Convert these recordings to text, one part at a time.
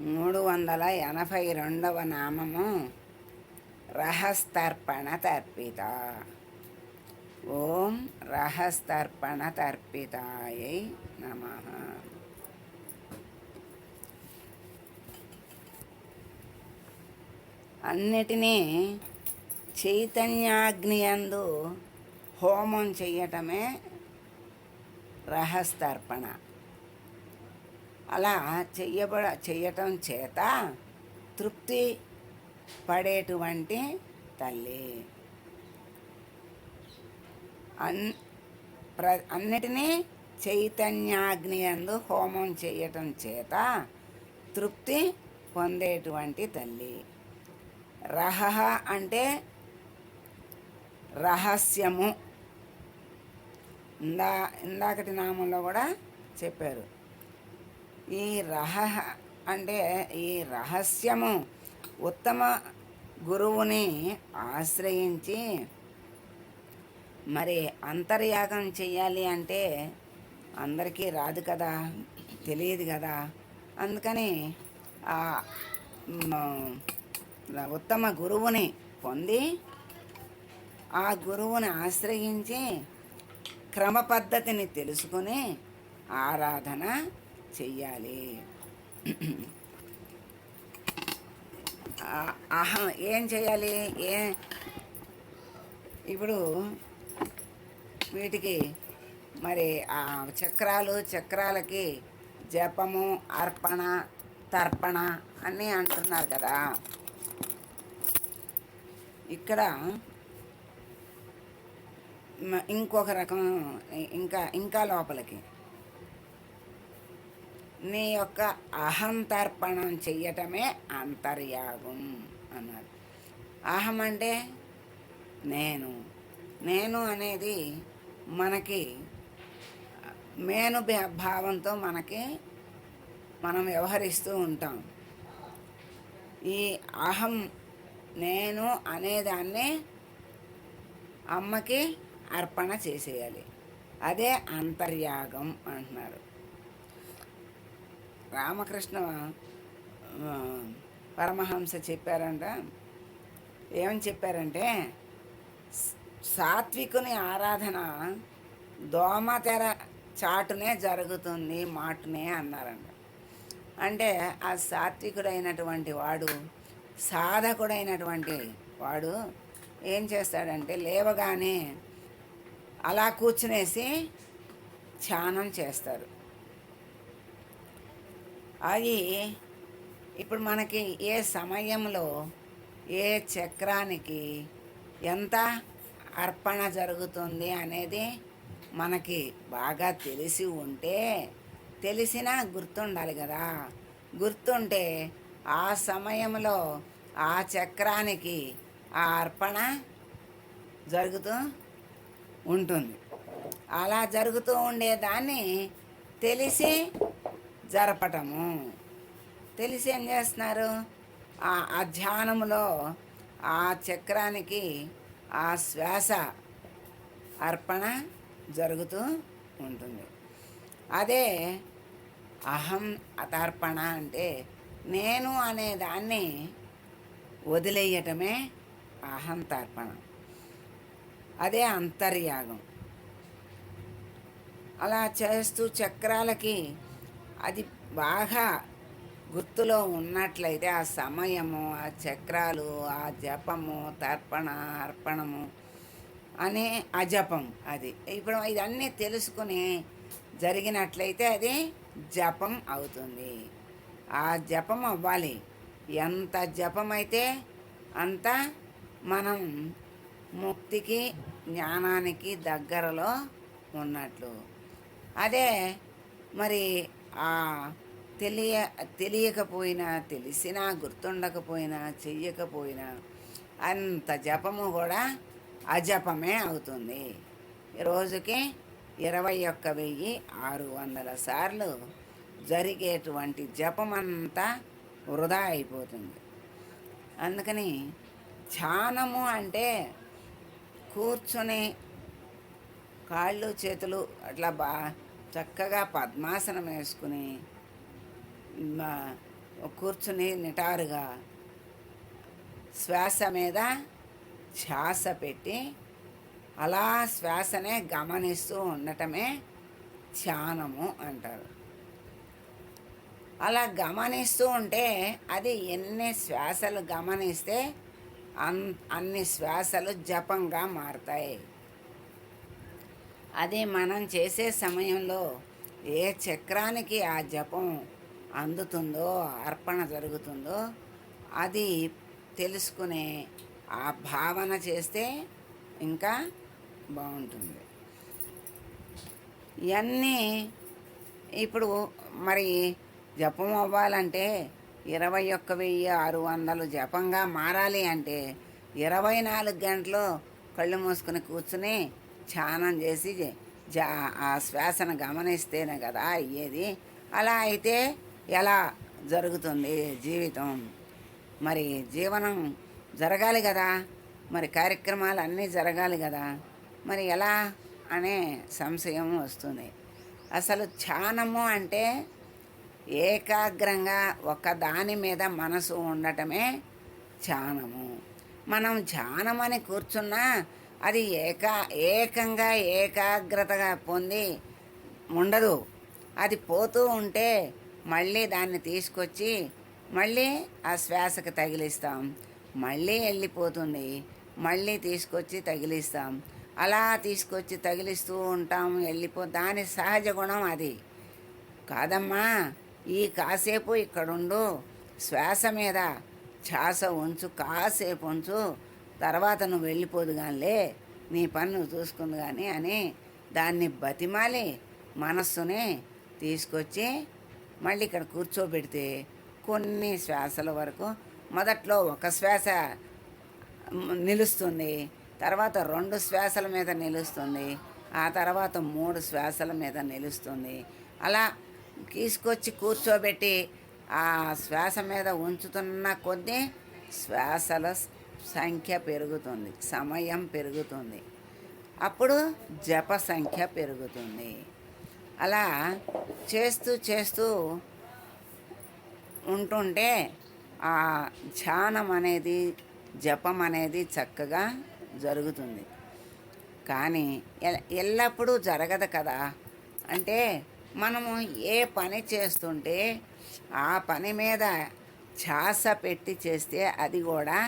మూడు వందల ఎనభై రెండవ నామము రహస్తర్పణ తర్పిత. ఓం రహస్తర్పణ తర్పితాయ నమ. అన్నిటినీ చైతన్యాగ్నియందు హోమం చెయ్యటమే రహస్తర్పణ. అలా చెయ్యబడ చెయ్యటం చేత తృప్తి పడేటువంటి తల్లి. అన్ ప్ర అన్నిటినీ చైతన్యాగ్ని అందు హోమం చేయటం చేత తృప్తి పొందేటువంటి తల్లి. రహ అంటే రహస్యము. ఇందా ఇందాకటి నామంలో కూడా చెప్పారు. ఈ రహ అంటే ఈ రహస్యము ఉత్తమ గురువుని ఆశ్రయించి మరి అంతర్యాగం చేయాలి అంటే అందరికీ రాదు కదా తెలియదు కదా. అందుకని ఆ ఉత్తమ గురువుని పొంది ఆ గురువుని ఆశ్రయించి క్రమ పద్ధతిని తెలుసుకుని ఆరాధన చెయ్యాలి. అహం ఏం చేయాలి ఏ? ఇప్పుడు వీటికి మరి ఆ చక్రాలు చక్రాలకి జపము అర్పణ తర్పణ అన్నీ అంటున్నారు కదా. ఇక్కడ ఇంకొక రకం ఇంకా ఇంకా లోపలికి. నీ యొక్క అహంతర్పణం చెయ్యటమే అంతర్యాగం అన్నారు అహం అంటే నేను. నేను అనేది మనకి మేను భా- భావంతో మనకి మనం వ్యవహరిస్తూ ఉంటాం. ఈ అహం నేను అనేదాన్ని అమ్మకి అర్పణ చేసేయాలి. అదే అంతర్యాగం అంటున్నారు. రామకృష్ణ పరమహంస చెప్పారంట. ఏమని చెప్పారంటే సాత్వికుని ఆరాధన దోమతెర చాటునే జరుగుతుంది మాటునే అన్నారంట. అంటే ఆ సాత్వికుడైనటువంటి వాడు సాధకుడైనటువంటి వాడు ఏం చేస్తాడంటే లేవగానే అలా కూర్చునేసి ధ్యానం చేస్తారు. అది ఇప్పుడు మనకి ఏ సమయంలో ఏ చక్రానికి ఎంత అర్పణ జరుగుతుంది అనేది మనకి బాగా తెలిసి ఉంటే తెలిసినా గుర్తుండాలి కదా. గుర్తుంటే ఆ సమయంలో ఆ చక్రానికి ఆ అర్పణ జరుగుతూ ఉంటుంది. అలా జరుగుతూ ఉండేదాన్ని తెలిసి జరపటము. తెలిసి ఏం చేస్తున్నారు? ఆ ఆ ధ్యానంలో ఆ చక్రానికి ఆ శ్వాస అర్పణ జరుగుతూ ఉంటుంది. అదే అహం అతర్పణ అంటే నేను అనే దాన్ని వదిలేయటమే అహం తర్పణ. అదే అంతర్యాగం. అలా చేస్తూ చక్రాలకి అది బాగా గుర్తులో ఉన్నట్లయితే ఆ సమయము ఆ చక్రాలు ఆ జపము తర్పణ అర్పణము అనే అజపం అది. ఇప్పుడు ఇదన్నీ తెలుసుకుని జరిగినట్లయితే అది జపం అవుతుంది. ఆ జపం అవ్వాలి. ఎంత జపం అయితే అంత మనం ముక్తికి జ్ఞానానికి దగ్గరలో ఉన్నట్లు. అదే మరి తెలియ తెలియకపోయినా తెలిసినా గుర్తుండకపోయినా చెయ్యకపోయినా అంత జపము కూడా అజపమే అవుతుంది. రోజుకి ఇరవై ఒక్క వెయ్యి ఆరు వందల సార్లు జరిగేటువంటి జపమంతా వృధా అయిపోతుంది. అందుకని ధ్యానము అంటే కూర్చొని కాళ్ళు చేతులు అట్లా బా చక్కగా పద్మాసనం వేసుకుని కూర్చుని నిటారుగా శ్వాస మీద శ్వాస పెట్టి అలా శ్వాసనే గమనిస్తూ ఉండటమే ధ్యానము అంటారు. అలా గమనిస్తూ ఉంటే అది ఎన్ని శ్వాసలు గమనిస్తే అన్ అన్ని శ్వాసలు జపంగా మారతాయి. అది మనం చేసే సమయంలో ఏ చక్రానికి ఆ జపం అందుతుందో అర్పణ జరుగుతుందో అది తెలుసుకునే ఆ భావన చేస్తే ఇంకా బాగుంటుంది. ఇవన్నీ ఇప్పుడు మరి జపం అవ్వాలంటే ఇరవై ఒక్క వెయ్యి ఆరు వందలు జపంగా మారాలి అంటే ఇరవై నాలుగు గంటలు కళ్ళు మూసుకుని కూర్చుని ధ్యానం చేసి జా ఆ శ్వాసను గమనిస్తేనే కదా అయ్యేది. అలా అయితే ఎలా జరుగుతుంది జీవితం? మరి జీవనం జరగాలి కదా. మరి కార్యక్రమాలు అన్నీ జరగాలి కదా. మరి ఎలా అనే సంశయం వస్తుంది. అసలు ధ్యానము అంటే ఏకాగ్రంగా ఒక దాని మీద మనసు ఉండటమే ధ్యానము. మనం ధ్యానం అని కూర్చున్నా అది ఏకా ఏకంగా ఏకాగ్రతగా పొంది ఉండదు అది పోతూ ఉంటే మళ్ళీ దాన్ని తీసుకొచ్చి మళ్ళీ ఆ శ్వాసకు తగిలిస్తాం. మళ్ళీ వెళ్ళిపోతుంది. మళ్ళీ తీసుకొచ్చి తగిలిస్తాం. అలా తీసుకొచ్చి తగిలిస్తూ ఉంటాం. వెళ్ళిపో దాని సహజ గుణం అది. కాదమ్మా ఈ కాసేపు ఇక్కడుండు. శ్వాస మీద ఛాస ఉంచు కాసేపు ఉంచు. తర్వాత నువ్వు వెళ్ళిపోదు కానిలే నీ పని నువ్వు చూసుకుంది కానీ అని దాన్ని బతిమాలి మనస్సునే తీసుకొచ్చి మళ్ళీ ఇక్కడ కూర్చోబెడితే కొన్ని శ్వాసల వరకు మొదట్లో ఒక శ్వాస నిలుస్తుంది తర్వాత రెండు శ్వాసల మీద నిలుస్తుంది ఆ తర్వాత మూడు శ్వాసల మీద నిలుస్తుంది. అలా తీసుకొచ్చి కూర్చోబెట్టి ఆ శ్వాస మీద ఉంచుతున్న కొద్దీ శ్వాసల సంఖ్య పెరుగుతుంది సమయం పెరుగుతుంది. అప్పుడు జప సంఖ్య పెరుగుతుంది. అలా చేస్తూ చేస్తూ ఉంటుంటే ఆ ధ్యానం అనేది జపం అనేది చక్కగా జరుగుతుంది. కానీ ఎల్లప్పుడూ జరగదు కదా. అంటే మనము ఏ పని చేస్తుంటే ఆ పని మీద ఛాస పెట్టి చేస్తే అది కూడా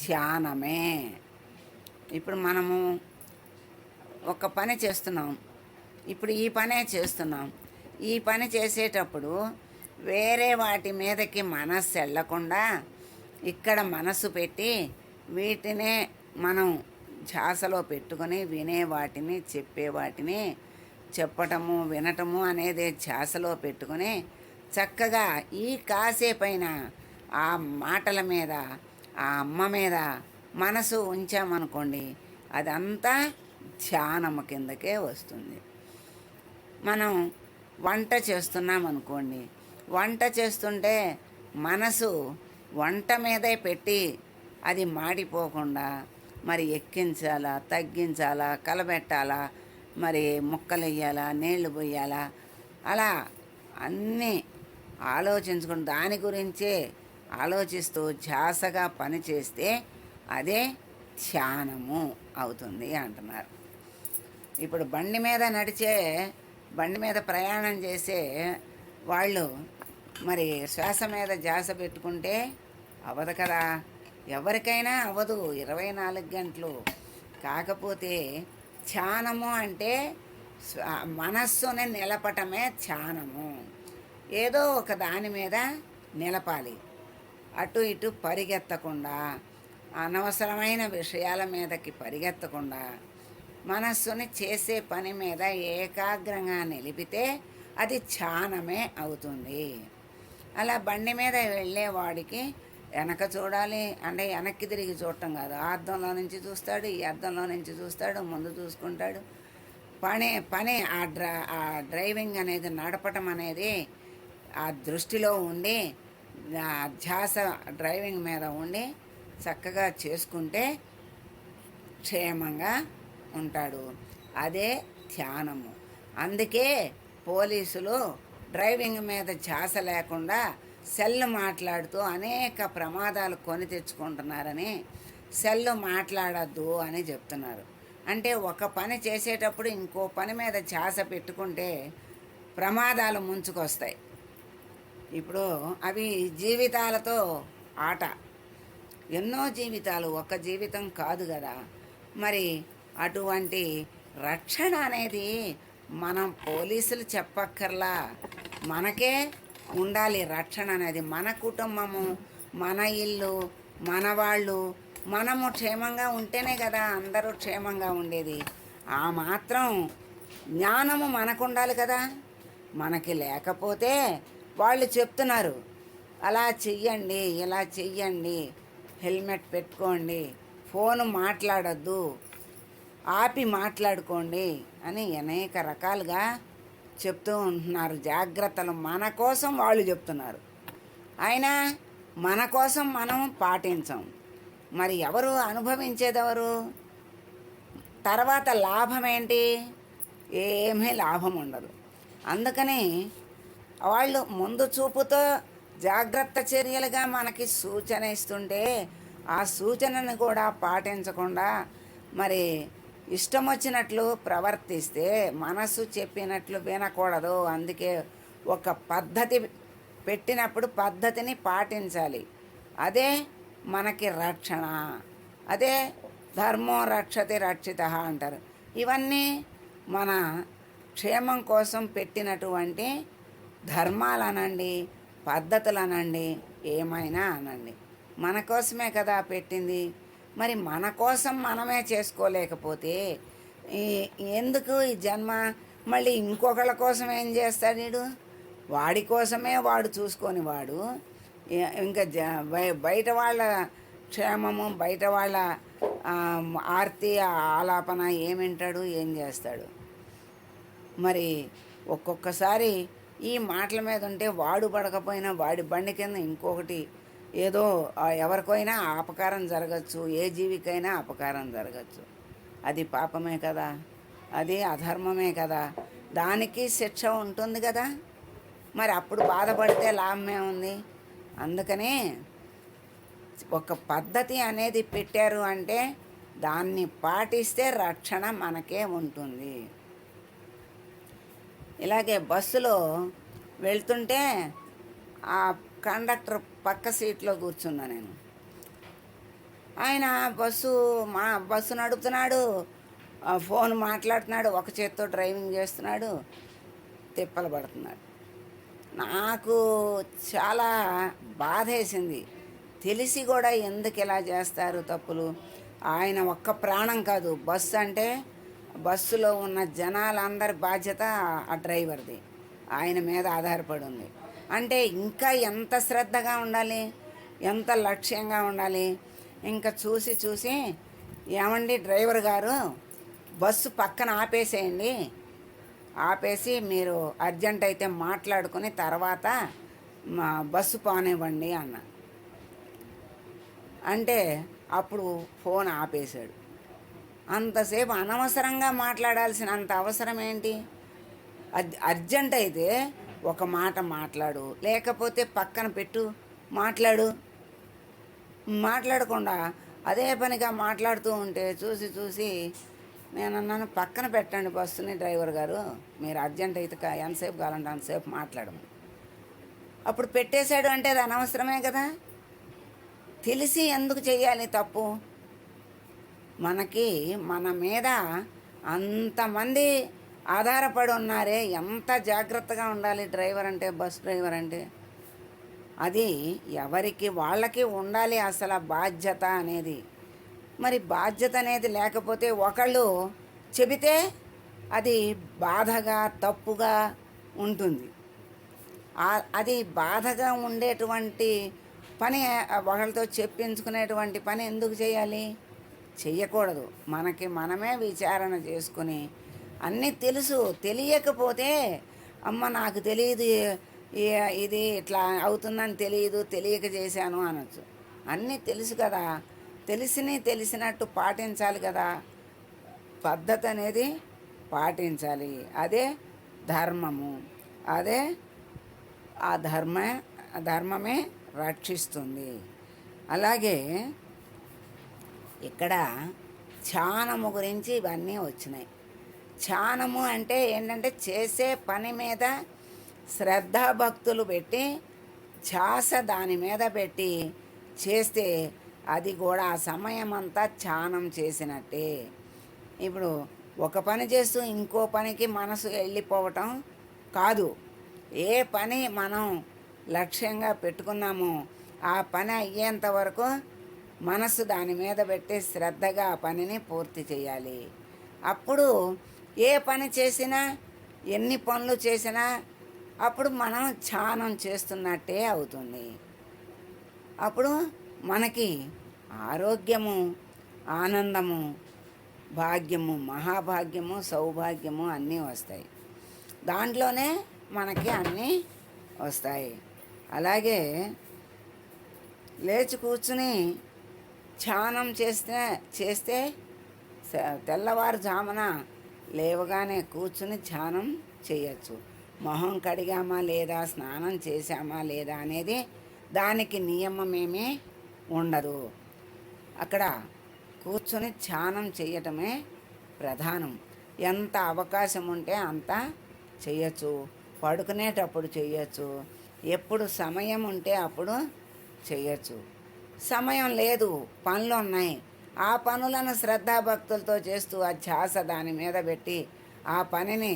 ధ్యానమే. ఇప్పుడు మనము ఒక పని చేస్తున్నాం. ఇప్పుడు ఈ పనే చేస్తున్నాం. ఈ పని చేసేటప్పుడు వేరే వాటి మీదకి మనస్సు వెళ్ళకుండా ఇక్కడ మనసు పెట్టి వీటినే మనం ధ్యాసలో పెట్టుకొని వినే వాటిని చెప్పే వాటిని చెప్పటము వినటము అనేది ధ్యాసలో పెట్టుకొని చక్కగా ఈ కాసేపైన ఆ మాటల మీద ఆ అమ్మ మీద మనసు ఉంచామనుకోండి అదంతా ధ్యానము కిందకే వస్తుంది. మనం వంట చేస్తున్నాం అనుకోండి వంట చేస్తుంటే మనసు వంట మీదే పెట్టి అది మాడిపోకుండా మరి ఎక్కించాలా తగ్గించాలా కలబెట్టాలా మరి ముక్కలు వేయాలా నీళ్ళు పోయాలా అలా అన్నీ ఆలోచించుకుని దాని గురించే ఆలోచిస్తూ ధ్యాసగా పని చేస్తే అదే ధ్యానము అవుతుంది అంటున్నారు. ఇప్పుడు బండి మీద నడిచే బండి మీద ప్రయాణం చేసే వాళ్ళు మరి శ్వాస మీద ధ్యాస పెట్టుకుంటే అవ్వదు కదా. ఎవరికైనా అవ్వదు ఇరవై నాలుగు గంటలు. కాకపోతే ధ్యానము అంటే మనస్సుని నిలపటమే ధ్యానము. ఏదో ఒక దాని మీద నిలపాలి. అటు ఇటు పరిగెత్తకుండా అనవసరమైన విషయాల మీదకి పరిగెత్తకుండా మనస్సుని చేసే పని మీద ఏకాగ్రంగా నిలిపితే అది ధ్యానమే అవుతుంది. అలా బండి మీద వెళ్ళేవాడికి వెనక చూడాలి అంటే వెనక్కి తిరిగి చూడటం కాదు. ఆ అద్దంలో నుంచి చూస్తాడు ఈ అద్దంలో నుంచి చూస్తాడు ముందు చూసుకుంటాడు. పని పని ఆ డ్రా ఆ డ్రైవింగ్ అనేది నడపటం అనేది ఆ దృష్టిలో ఉండి ధ్యాస డ్రైవింగ్ మీద ఉండి చక్కగా చేసుకుంటే క్షేమంగా ఉంటాడు. అదే ధ్యానము. అందుకే పోలీసులు డ్రైవింగ్ మీద ధ్యాస లేకుండా సెల్ మాట్లాడుతూ అనేక ప్రమాదాలు కొని తెచ్చుకుంటున్నారని సెల్ మాట్లాడద్దు అని చెప్తున్నారు. అంటే ఒక పని చేసేటప్పుడు ఇంకో పని మీద ఛాస పెట్టుకుంటే ప్రమాదాలు ముంచుకొస్తాయి. ఇప్పుడు అవి జీవితాలతో ఆట. ఎన్నో జీవితాలు ఒక జీవితం కాదు కదా. మరి అటువంటి రక్షణ అనేది మనం పోలీసులు చెప్పక్కర్లా? మనకే ఉండాలి రక్షణ అనేది. మన కుటుంబము మన ఇల్లు మన వాళ్ళు. మనము క్షేమంగా ఉంటేనే కదా అందరూ క్షేమంగా ఉండేది. ఆ మాత్రం జ్ఞానము మనకు ఉండాలి కదా. మనకి లేకపోతే వాళ్ళు చెప్తున్నారు అలా చెయ్యండి ఇలా చెయ్యండి హెల్మెట్ పెట్టుకోండి ఫోన్ మాట్లాడొద్దు ఆపి మాట్లాడుకోండి అని అనేక రకాలుగా చెప్తూ ఉంటున్నారు. జాగ్రత్తలు మన కోసం వాళ్ళు చెప్తున్నారు. అయినా మన కోసం మనం పాటించం. మరి ఎవరు అనుభవించేదెవరు? తర్వాత లాభం ఏంటి? ఏమీ లాభం ఉండదు. అందుకని వాళ్ళు ముందు చూపుతో జాగ్రత్త చర్యలుగా మనకి సూచన ఇస్తుంటే ఆ సూచనను కూడా పాటించకుండా మరి ఇష్టం వచ్చినట్లు ప్రవర్తిస్తే మనసు చెప్పినట్లు వినకూడదు. అందుకే ఒక పద్ధతి పెట్టినప్పుడు పద్ధతిని పాటించాలి. అదే మనకి రక్షణ. అదే ధర్మం రక్షతి రక్షిత అంటారు. ఇవన్నీ మన క్షేమం కోసం పెట్టినటువంటి ధర్మాలు అనండి పద్ధతులు అనండి ఏమైనా అనండి. మన కోసమే కదా పెట్టింది. మరి మన కోసం మనమే చేసుకోలేకపోతే ఈ- ఎందుకు ఈ జన్మ? మళ్ళీ ఇంకొకళ్ళ కోసం ఏం చేస్తాడు వీడు? వాడి కోసమే వాడు చూసుకొని వాడు. ఇంకా జ బయట వాళ్ళ క్షేమము బయట వాళ్ళ ఆర్తి ఆలాపన ఏమింటాడు ఏం చేస్తాడు? మరి ఒక్కొక్కసారి ఈ మాటల మీద ఉంటే వాడు పడకపోయినా వాడి బండి కింద ఇంకొకటి ఏదో ఎవరికైనా అపకారం జరగచ్చు ఏ జీవికైనా అపకారం జరగచ్చు. అది పాపమే కదా. అది అధర్మమే కదా. దానికి శిక్ష ఉంటుంది కదా. మరి అప్పుడు బాధపడితే లాభమే ఉంది అందుకనే ఒక పద్ధతి అనేది పెట్టారు అంటే దాన్ని పాటిస్తే రక్షణ మనకే ఉంటుంది. ఇలాగే బస్సులో వెళ్తుంటే ఆ కండక్టర్ పక్క సీట్లో కూర్చున్నా నేను. ఆయన బస్సు మా బస్సు నడుపుతున్నాడు ఫోన్ మాట్లాడుతున్నాడు ఒక చేత్తో డ్రైవింగ్ చేస్తున్నాడు తిప్పలు పడుతున్నాడు. నాకు చాలా బాధేసింది. తెలిసి కూడా ఎందుకు ఇలా చేస్తారు తప్పులు? ఆయన ఒక్క ప్రాణం కాదు. బస్సు అంటే బస్సులో ఉన్న జనాలందరి బాధ్యత ఆ డ్రైవర్ది. ఆయన మీద ఆధారపడి ఉంది అంటే ఇంకా ఎంత శ్రద్ధగా ఉండాలి? ఎంత లక్ష్యంగా ఉండాలి? ఇంకా చూసి చూసి ఏమండి డ్రైవర్ గారు బస్సు పక్కన ఆపేసేయండి. ఆపేసి మీరు అర్జెంట్ అయితే మాట్లాడుకుని తర్వాత మా బస్సు పోనివ్వండి అన్న. అంటే అప్పుడు ఫోన్ ఆపేశాడు. అంతసేపు అనవసరంగా మాట్లాడాల్సిన అంత అవసరం ఏంటి అద్ అర్జెంట్ అయితే ఒక మాట మాట్లాడు లేకపోతే పక్కన పెట్టు మాట్లాడు. మాట్లాడకుండా అదే పనిగా మాట్లాడుతూ ఉంటే చూసి చూసి నేను అన్నాను పక్కన పెట్టండి బస్సుని డ్రైవర్ గారు మీరు అర్జెంట్ అయితే కా- ఎంతసేపు కావాలంటే అంతసేపు మాట్లాడమని అప్పుడు పెట్టేశాడు అంటే అది అనవసరమే కదా? తెలిసి ఎందుకు చేయాలి తప్పు? మనకి మన మీద అంతమంది ఆధారపడి ఉన్నారే. ఎంత జాగ్రత్తగా ఉండాలి డ్రైవర్ అంటే బస్ డ్రైవర్ అంటే? అది ఎవరికి వాళ్ళకి ఉండాలి అసలు బాధ్యత అనేది. మరి బాధ్యత అనేది లేకపోతే ఒకళ్ళు చెబితే అది బాధగా తప్పుగా ఉంటుంది. అది బాధగా ఉండేటువంటి పని ఒకళ్ళతో చెప్పించుకునేటువంటి పని ఎందుకు చేయాలి? చెయ్యకూడదు మనకి మనమే విచారణ చేసుకుని అన్నీ తెలుసు. తెలియకపోతే అమ్మ నాకు తెలియదు ఇది ఇట్లా అవుతుందని తెలియదు తెలియక చేశాను అనొచ్చు. అన్నీ తెలుసు కదా. తెలిసిని తెలిసినట్టు పాటించాలి కదా. పద్ధతి అనేది పాటించాలి. అదే ధర్మము. అదే ఆ ధర్మ ధర్మమే రక్షిస్తుంది. అలాగే ఇక్కడ ధ్యానము గురించి ఇవన్నీ వచ్చినాయి. ధ్యానము అంటే ఏంటంటే చేసే పని మీద శ్రద్ధాభక్తులు పెట్టి ధ్యాస దాని మీద పెట్టి చేస్తే అది కూడా ఆ సమయం అంతా ధ్యానం చేసినట్టే. ఇప్పుడు ఒక పని చేస్తూ ఇంకో పనికి మనసు వెళ్ళిపోవటం కాదు. ఏ పని మనం లక్ష్యంగా పెట్టుకున్నామో ఆ పని అయ్యేంత వరకు మనసు దాని మీద పెట్టి శ్రద్ధగా ఆ పనిని పూర్తి చేయాలి. అప్పుడు ఏ పని చేసినా ఎన్ని పనులు చేసినా అప్పుడు మనం ధ్యానం చేస్తున్నట్టే అవుతుంది. అప్పుడు మనకి ఆరోగ్యము ఆనందము భాగ్యము మహాభాగ్యము సౌభాగ్యము అన్నీ వస్తాయి. దాంట్లోనే మనకి అన్నీ వస్తాయి. అలాగే లేచి కూర్చుని ధ్యానం చేస్తే చేస్తే తెల్లవారుజామున లేవగానే కూర్చుని ధ్యానం చేయొచ్చు. మొహం కడిగామా లేదా స్నానం చేశామా లేదా అనేది దానికి నియమమేమీ ఉండదు. అక్కడ కూర్చొని ధ్యానం చేయటమే ప్రధానం. ఎంత అవకాశం ఉంటే అంత చేయొచ్చు. పడుకునేటప్పుడు చేయొచ్చు. ఎప్పుడు సమయం ఉంటే అప్పుడు చేయొచ్చు. సమయం లేదు పనులు ఉన్నాయి. ఆ పనులను శ్రద్ధాభక్తులతో చేస్తూ ఆ ధ్యాస దాని మీద పెట్టి ఆ పనిని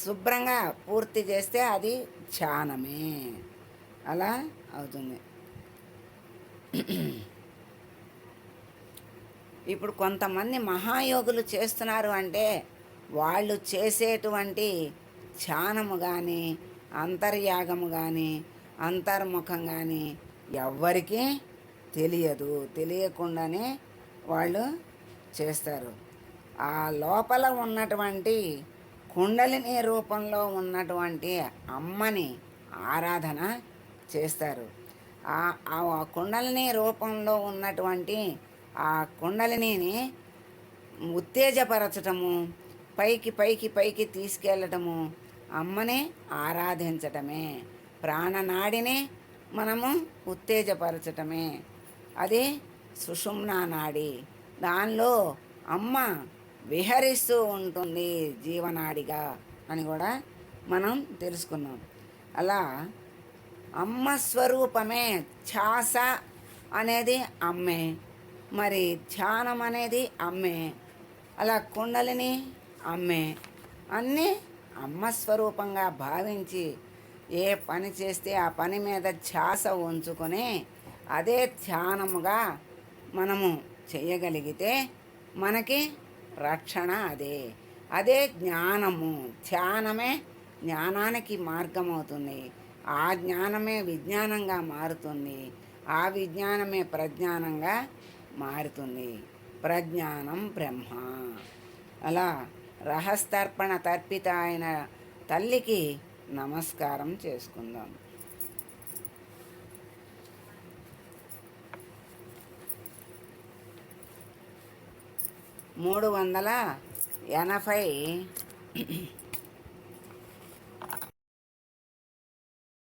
శుభ్రంగా పూర్తి చేస్తే అది ధ్యానమే. అలా అవుతుంది. ఇప్పుడు కొంతమంది మహాయోగులు చేస్తున్నారు అంటే వాళ్ళు చేసేటువంటి ధ్యానము కానీ అంతర్యాగము కానీ అంతర్ముఖం కానీ ఎవ్వరికీ తెలియదు. తెలియకుండానే వాళ్ళు చేస్తారు. ఆ లోపల ఉన్నటువంటి కుండలిని రూపంలో ఉన్నటువంటి అమ్మని ఆరాధన చేస్తారు. ఆ ఆ కుండలిని రూపంలో ఉన్నటువంటి ఆ కుండలిని ఉత్తేజపరచటము పైకి పైకి పైకి తీసుకెళ్ళటము అమ్మని ఆరాధించటమే. ప్రాణనాడిని మనము ఉత్తేజపరచటమే. అది సుషుమ్నా నాడి. దానిలో అమ్మ విహరిస్తూ ఉంటుంది జీవనాడిగా అని కూడా మనం తెలుసుకున్నాం. అలా అమ్మ స్వరూపమే ఛాస అనేది అమ్మే. మరి ధ్యానం అనేది అమ్మే. అలా కుండలిని అమ్మే. అన్నీ అమ్మ స్వరూపంగా భావించి ఏ పని చేస్తే ఆ పని మీద ఛాస ఉంచుకొని అదే ధ్యానముగా మనము చేయగలిగితే మనకి రక్షణ అదే. అదే జ్ఞానము. ధ్యానమే జ్ఞానానికి మార్గం అవుతుంది ఆ జ్ఞానమే విజ్ఞానంగా మారుతుంది. ఆ విజ్ఞానమే ప్రజ్ఞానంగా మారుతుంది. ప్రజ్ఞానం బ్రహ్మ. అలా రహస్తర్పణ తర్పిత అయిన తల్లికి నమస్కారం చేసుకుందాం. మూడు వందల ఎనభై